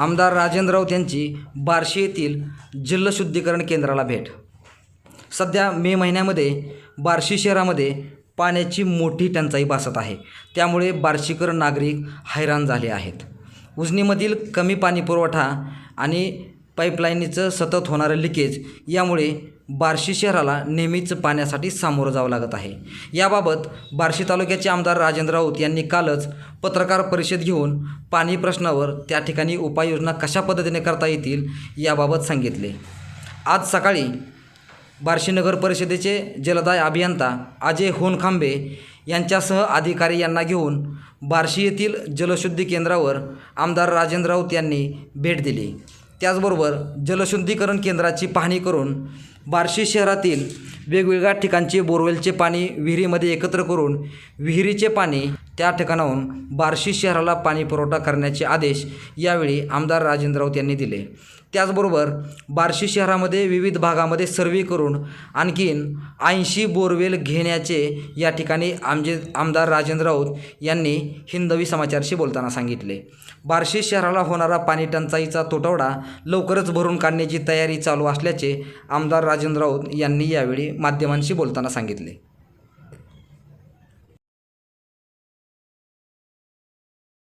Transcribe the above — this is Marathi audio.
आमदार राजेंद्र राऊत यांची बार्शी येथील जलशुद्धीकरण केंद्राला भेट. सध्या मे महिन्यामध्ये बार्शी शहरामध्ये पाण्याची मोठी टंचाई भासत आहे. त्यामुळे बार्शीकर नागरिक हैराण झाले आहेत. उजनीमधील कमी पाणी पुरवठा आणि पाईपलाईनीचं सतत होणारं लिकेज यामुळे बार्शी शहराला नेहमीच पाण्यासाठी सामोरं जावं लागत आहे. याबाबत बार्शी तालुक्याचे आमदार राजेंद्र राऊत यांनी कालच पत्रकार परिषद घेऊन पाणी प्रश्नावर त्या ठिकाणी उपाययोजना कशा पद्धतीने करता येतील याबाबत सांगितले. आज सकाळी बार्शी नगर परिषदेचे जलदाय अभियंता अजय होनखांबे यांच्यासह अधिकारी यांना घेऊन बार्शी येथील जलशुद्धी केंद्रावर आमदार राजेंद्र राऊत यांनी भेट दिली. त्याचबरोबर जलशुद्धीकरण केंद्राची पाहणी करून बार्शी शहरातील वेगवेगळ्या ठिकाणचे बोरवेलचे पाणी विहिरीमध्ये एकत्र करून विहिरीचे पाणी त्या ठिकाणाहून बार्शी शहराला पाणी पुरवठा करण्याचे आदेश यावेळी आमदार राजेंद्र राऊत यांनी दिले. त्याचबरोबर बार्शी शहरामध्ये विविध भागामध्ये सर्वे करून आणखीन ऐंशी बोरवेल घेण्याचे या ठिकाणी आमजे आमदार राजेंद्र राऊत यांनी हिंदवी समाचारशी बोलताना सांगितले. बार्शी शहराला होणारा पाणी टंचाईचा तुटवडा लवकरच भरून काढण्याची तयारी चालू असल्याचे आमदार राजेंद्र राऊत यांनी यावेळी माध्यमांशी बोलताना सांगितले.